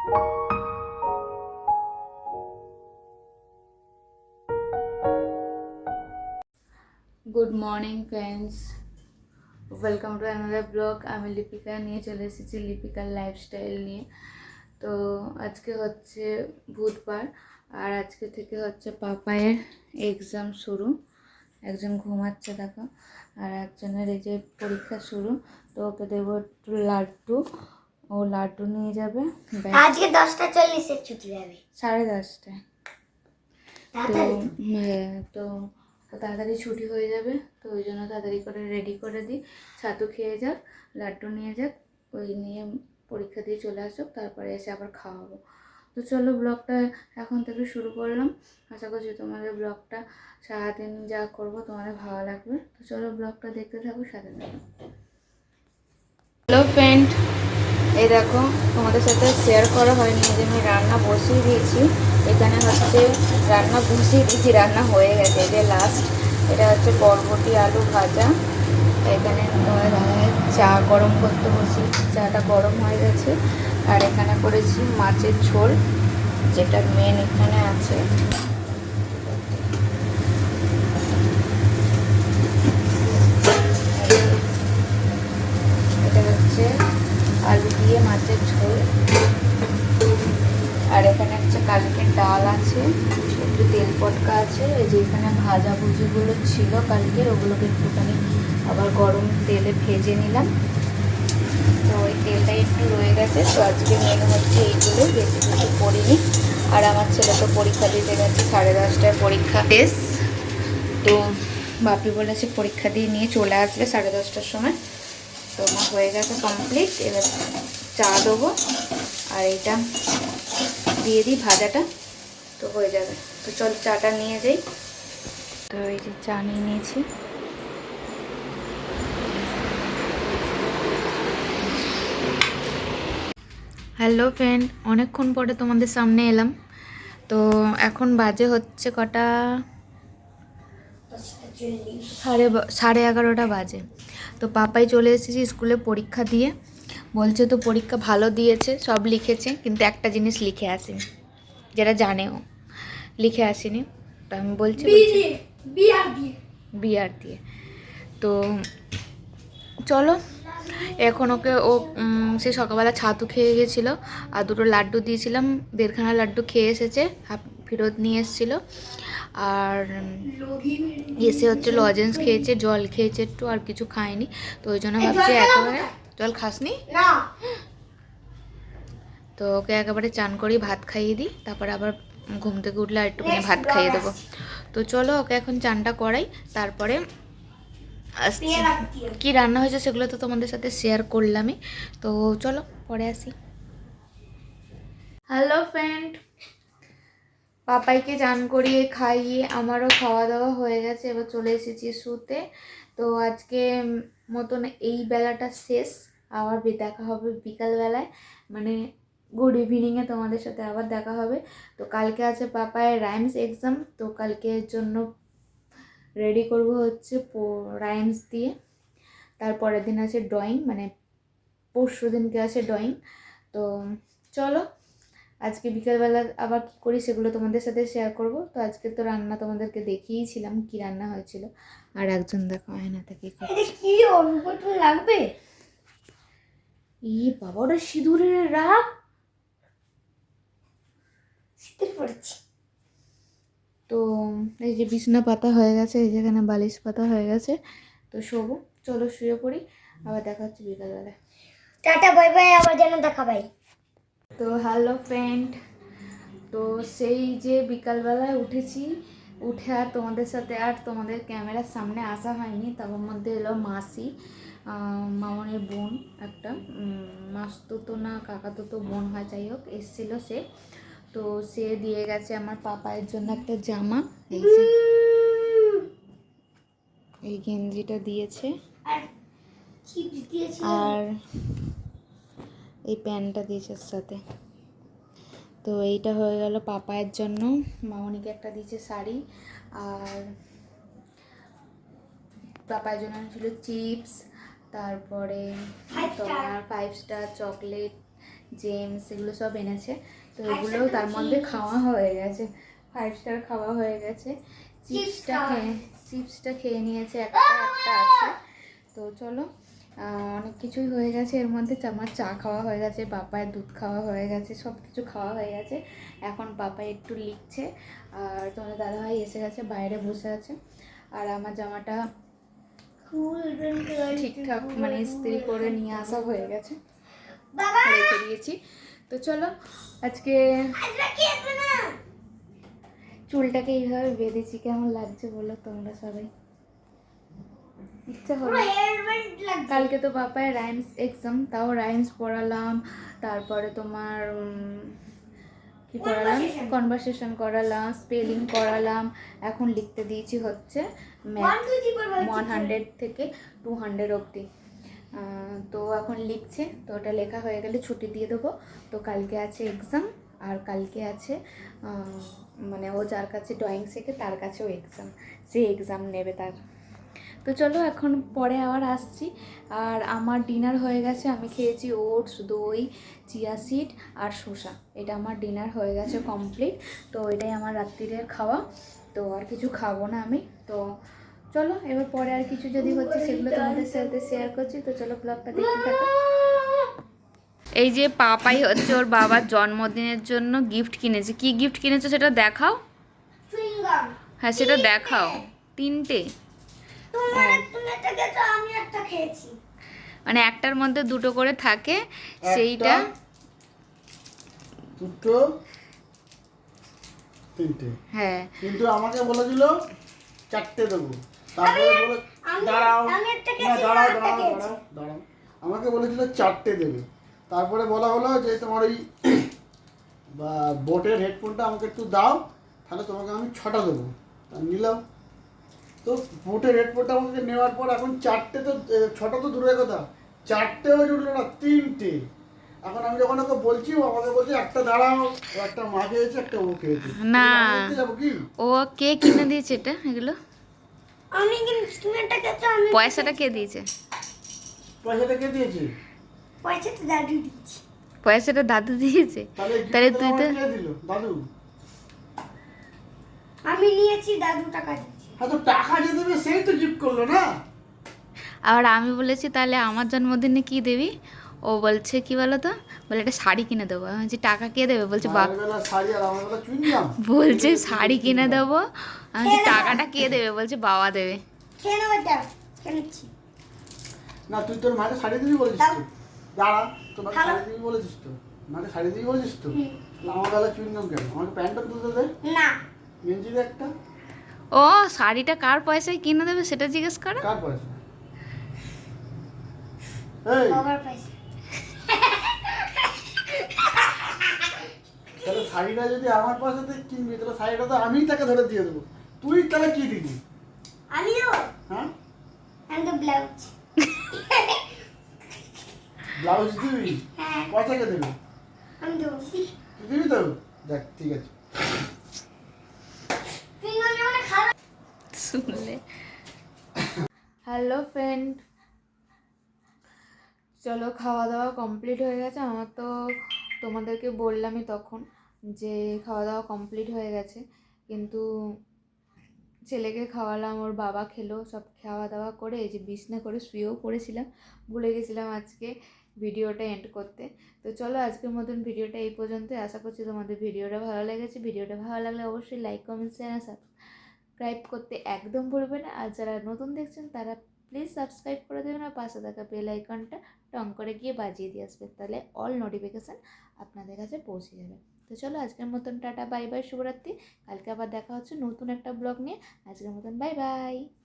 Good morning friends welcome to another blog আমি লিপিকা নিয়ে চলে এসেছি লিপিকার লাইফস্টাইল নিয়ে। তো আজকে হচ্ছে বুধবার আর আজকে থেকে হচ্ছে পাপায়ের এক্সাম শুরু। একজন ঘুমাচ্ছে, দেখো। আর একজনের এই যে পরীক্ষা শুরু। তো ওকে দেবো একটু লাড্ডু। ও লাড্ডু নিয়ে যাবে। আজকে দশটা চল্লিশে ছুটি যাবে সাড়ে দশটায়। তো হ্যাঁ তো তাড়াতাড়ি ছুটি হয়ে যাবে তো ওই জন্য তাড়াতাড়ি করে রেডি করে দিই। ছাতু খেয়ে যাক লাড্ডু নিয়ে যাক ওই নিয়ে পরীক্ষা দিয়ে চলে আসুক তারপরে এসে আবার খাওয়াবো। তো চলো ব্লগটা এখন থেকে শুরু করলাম। আশা করছি তোমাদের ব্লগটা সারাদিন যা করব তোমাদের ভালো লাগবে। তো চলো ব্লগটা দেখতে থাকো সাথে থাকো। হ্যালো ফ্রেন্ড এই দেখো, তোমাদের সাথে শেয়ার করা হয়নি যে আমি রান্না বসিয়ে দিয়েছি। এখানে হচ্ছে রান্না বসিয়ে দিয়েছি, রান্না হয়ে গেছে। যে লাস্ট এটা হচ্ছে বরবটি আলু ভাজা। এখানে চা গরম করতে বসিয়েছি, চাটা গরম হয়ে গেছে। আর এখানে করেছি মাছের ঝোল, যেটা মেন এখানে আছে এটা হচ্ছে আলু দিয়ে মাছের ঝোল। আর এখানে হচ্ছে কালকে ডাল আছে, একটু তেল পটকা আছে, এই যে এখানে ভাজা ভুজিগুলো ছিল কালকের, ওগুলোকে একটুখানি আবার গরম তেলে ভেজে নিলাম। তো ওই তেলটা একটু রয়ে গেছে, তো আজকে মেনু হচ্ছে এইগুলো বেশি কিছু করিনি আর আমার ছেলে তো পরীক্ষা দিতে গেছে, সাড়ে দশটায় পরীক্ষা টেস্ট তো বাপি বলেছে পরীক্ষা দিয়ে নিয়ে চলে আসবে সাড়ে দশটার সময়। তো আমার হয়ে গেছে কমপ্লিট এবার চা দেবো। আর এইটা দিয়ে দিই ভাজাটা। তো হয়ে যাবে। তো চল চাটা নিয়ে যাই। তো এই যে চা নিয়ে নিয়েছি। হ্যালো ফ্রেন্ড অনেকক্ষণ পরে তোমাদের সামনে এলাম। তো এখন বাজে হচ্ছে কটা? সাড়ে সাড়ে এগারোটা বাজে। তো পাপাই চলে এসেছি স্কুলে পরীক্ষা দিয়ে। বলছে তো পরীক্ষা ভালো দিয়েছে সব লিখেছে কিন্তু একটা জিনিস লিখে আসেনি। যেটা জানেও লিখে আসেনি। তো আমি বলছি বিয়ার দিয়ে বিআর দিয়ে। তো চলো এখন ওকে ও সে সকালবেলা ছাতু খেয়ে গেছিল আর দুটো লাড্ডু দিয়েছিলাম। দেড়খানা লাড্ডু খেয়ে এসেছে হাফ ফেরত নিয়ে এসেছিল। আর এসে হচ্ছে লজেন্স খেয়েছে জল খেয়েছে একটু আর কিছু খায়নি। তো ওই জন্য ভাবছি একেবারে জল খাসনি? তো ওকে একেবারে চান করি ভাত খাইয়ে দিই তারপরে আবার ঘুম থেকে উঠলে আর একটুখানি ভাত খাইয়ে দেবো। তো চলো ওকে এখন চানটা করাই তারপরে আসছি। কি রান্না হয়েছে সেগুলো তো তোমাদের সাথে শেয়ার করলামই। তো চলো পরে আসি। হ্যালো ফ্রেন্ড পাপাইকে চান করিয়ে খাইয়ে আমারও খাওয়া দাওয়া হয়ে গেছে, এবার চলে এসেছি শুতে। তো আজকে মতন এই বেলাটা শেষ, আবার দেখা হবে বিকালবেলায়। মানে গুড ইভিনিংয়ে তোমাদের সাথে আবার দেখা হবে। তো কালকে আছে পাপায়ের রাইমস এক্সাম, তো কালকের জন্য রেডি করব হচ্ছে রাইমস দিয়ে। তারপরের দিন আছে ড্রয়িং মানে পরশু দিনকে আছে ড্রয়িং। তো চলো আজকে বিকেলবেলা আবার কী করি সেগুলো তোমাদের সাথে শেয়ার করব। তো আজকে তো রান্না তোমাদেরকে দেখিয়েছিলাম কি রান্না হয়েছিল। আর একজন দেখো আয়নাতে কী করে এটা কি অনুপট লাগবে? ই বাবা ওটা সিঁদুরের রাগ। পড়েছি। তো এই যে বিছনা পাতা হয়ে গেছে এই যেখানে বালিশ পাতা হয়ে গেছে। তো শোবো চলো শুয়ে পড়ি আবার দেখা হচ্ছে বিকালবেলায়। টাটা বাই বাই আবার যেন দেখা পাই। তো হ্যালো ফ্রেন্ড তো সেই যে বিকালবেলায় উঠেছি উঠে আর তোমাদের সাথে আর তোমাদের ক্যামেরার সামনে আসা হয়নি তার মধ্যে এলো মাসি মামনের বোন একটা মাসতো তো না কাকাতো তো বোন হয় যাই হোক এসেছিল সে। তো সে দিয়ে গেছে আমার পাপায়ের জন্য একটা জামা এই যে এই গেঞ্জিটা দিয়েছে। আর আর এই প্যান্টটা দিয়েছে সাথে। তো এইটা হয়ে গেল পাপায়ের জন্য। মামনিকে একটা দিয়েছে শাড়ি। আর পাপায়ের জন্য ছিল চিপস তারপরে তোমার ফাইভ স্টার চকলেট জেমস এগুলো সব এনেছে। তো এগুলোও তার মধ্যে খাওয়া হয়ে গেছে। ফাইভ স্টার খাওয়া হয়ে গেছে। চিপসটা খেয়ে চিপসটা খেয়ে নিয়েছে একটা একটা আছে। তো চলো অনেক কিছুই হয়ে গেছে। এর মধ্যে আমার চা খাওয়া হয়ে গেছে পাপায়ের দুধ খাওয়া হয়ে গেছে সব কিছু খাওয়া হয়ে গেছে। এখন পাপা একটু লিখছে আর তোমাদের দাদাভাই এসে গেছে বাইরে বসে আছে। আর আমার জামাটা ঠিকঠাক মানে ইস্ত্রি করে নিয়ে আসা হয়ে গেছে। রেখে দিয়েছি তো চলো আজকে চুলটাকে এইভাবে বেঁধেছি কেমন লাগছে বলো তোমরা সবাই। ইচ্ছা হলো। কালকে তো পাপায় রাইমস এক্সাম তাও রাইমস পড়ালাম তারপরে তোমার কি Conversation. কনভারসেশন করালাম স্পেলিং করালাম এখন লিখতে দিয়েছি হচ্ছে ওয়ান হান্ড্রেড থেকে টু হান্ড্রেড অবধি। তো এখন লিখছে তো ওটা লেখা হয়ে গেলে ছুটি দিয়ে দেবো। তো কালকে আছে এক্সাম আর কালকে আছে মানে ও যার কাছে ড্রয়িং শেখে তার কাছেও এক্সাম সে এক্সাম নেবে তার। তো চলো এখন পরে আবার আসছি। আর আমার ডিনার হয়ে গেছে আমি খেয়েছি ওটস দই চিয়া সিড আর শসা। এটা আমার ডিনার হয়ে গেছে কমপ্লিট। তো এটাই আমার রাত্রিরের খাওয়া। তো আর কিছু খাব না আমি। তো চলো এবার পরে আর কিছু যদি হচ্ছে সেগুলো তোমাদের সাথে শেয়ার করছি। তো চলো ব্লগটা দেখতে থাকো। এই যে পাপাই হচ্ছে ওর বাবার জন্মদিনের জন্য গিফট কিনেছে। কি গিফট কিনেছে সেটা দেখাও? হ্যাঁ সেটা দেখাও। তিনটে। মানে একটার মধ্যে দুটো করে থাকে সেইটা। দুটো তিনটে। হ্যাঁ। কিন্তু আমাকে বলেছিল চারটে দেবো। তারপরে বলে দাঁড়াও। না দাঁড়াও দাঁড়াও দাঁড়াও দাঁড়াও। আমাকে বলেছিল চারটে দেবে। তারপরে বলা হলো যে তোমার ওই বোটের হেডফোনটা আমাকে একটু দাও তাহলে তোমাকে আমি ছটা দেবো। তা নিলাম। তো বোটের হেডফোনটা আমাকে নেওয়ার পর এখন চারটে তো ছটা তো দূরের কথা। চারটেও জুটলো না তিনটে। এখন আমি যখন ওকে বলছি ও আমাকে বলছে একটা দাঁড়াও একটা মা খেয়েছে একটা ও খেয়েছে। না। ও কে কিনে দিয়েছে এটা এগুলো? আমি কিন্তু তুমি আমি পয়সাটা কে দিয়েছে? পয়সাটা কে দিয়েছে? পয়সা তো দাদু দিচ্ছি পয়সাটা দাদু দিয়েছে? তাহলে তুই তো দাদু? আমি নিয়েছি দাদু টাকা দিচ্ছি হ্যাঁ তো টাকা যে দেবে সেই তো গিফট করল না? আর আমি বলেছি তাহলে আমার জন্মদিনে কি দেবি? ও বলছে কি বলো তো বলে একটা শাড়ি কিনে দেবো। আমি বলছি টাকা কে দেবে? বলছে বা মায়ের বেলা শাড়ি আর আমার বেলা চুইংগাম বলছে শাড়ি কিনে দেবো। আমি টাকাটা কে দেবে? বলছে বাবা দেবে। না তুই তোর মাকে শাড়ি দিবি বলেছিস তো? দাঁড়া তোমাকে ভালো। শাড়ি দিবি বলেছিস তো? মাকে শাড়ি দিবি বলেছিস তো? আমার বেলা চুইংগাম কেন? আমাকে প্যান্টটা তুলতে দে। না। গেঞ্জি দে একটা? ও শাড়িটা কার পয়সায় কিনে দেবে সেটা জিজ্ঞেস করো? কার পয়সা? এই। বাবার পয়সা। তাহলে শাড়িটা যদি আমার পয়সাতে কিনবি তাহলে শাড়িটা তো আমিই তাকে ধরে দিয়ে দেবো। তুই তাহলে কি দিবি? আমি দেবো হ্যাঁ? And the blouse. ব্লাউজ দিবি? হ্যাঁ। পয়সাকে দেবে? আমি দেবো। দিবি তো? দেখ ঠিক আছে। শুনলে। হ্যালো ফ্রেন্ড চলো খাওয়া দাওয়া কমপ্লিট হয়ে গেছে। আমার তো তোমাদেরকে বললামই তখন যে খাওয়া দাওয়া কমপ্লিট হয়ে গেছে। কিন্তু ছেলেকে খাওয়ালাম, ওর বাবা খেলো, সব খাওয়া দাওয়া করে এই যে বিছনা করে শুয়েও পড়েছিলাম। ভুলে গেছিলাম আজকে ভিডিওটা এন্ড করতে। তো চলো আজকের মতন ভিডিওটা এই পর্যন্তই। আশা করছি তোমাদের ভিডিওটা ভালো লেগেছে। ভিডিওটা ভালো লাগলে অবশ্যই লাইক কমেন্ট শেয়ার সাবস্ক্রাইব করতে একদম ভুলবেন না। আর যারা নতুন দেখছেন, তারা প্লিজ সাবস্ক্রাইব করে দেবেন আর পাশে থাকা বেল আইকনটা টং করে গিয়ে বাজিয়ে দিয়ে আসবেন। তাহলে অল নোটিফিকেশান আপনাদের কাছে পৌঁছে যাবে। তো চলো আজকের মতন টাটা বাই বাই শুভরাত্রি। কালকে আবার দেখা হচ্ছে নতুন একটা ব্লগ নিয়ে। আজকের মতন বাই বাই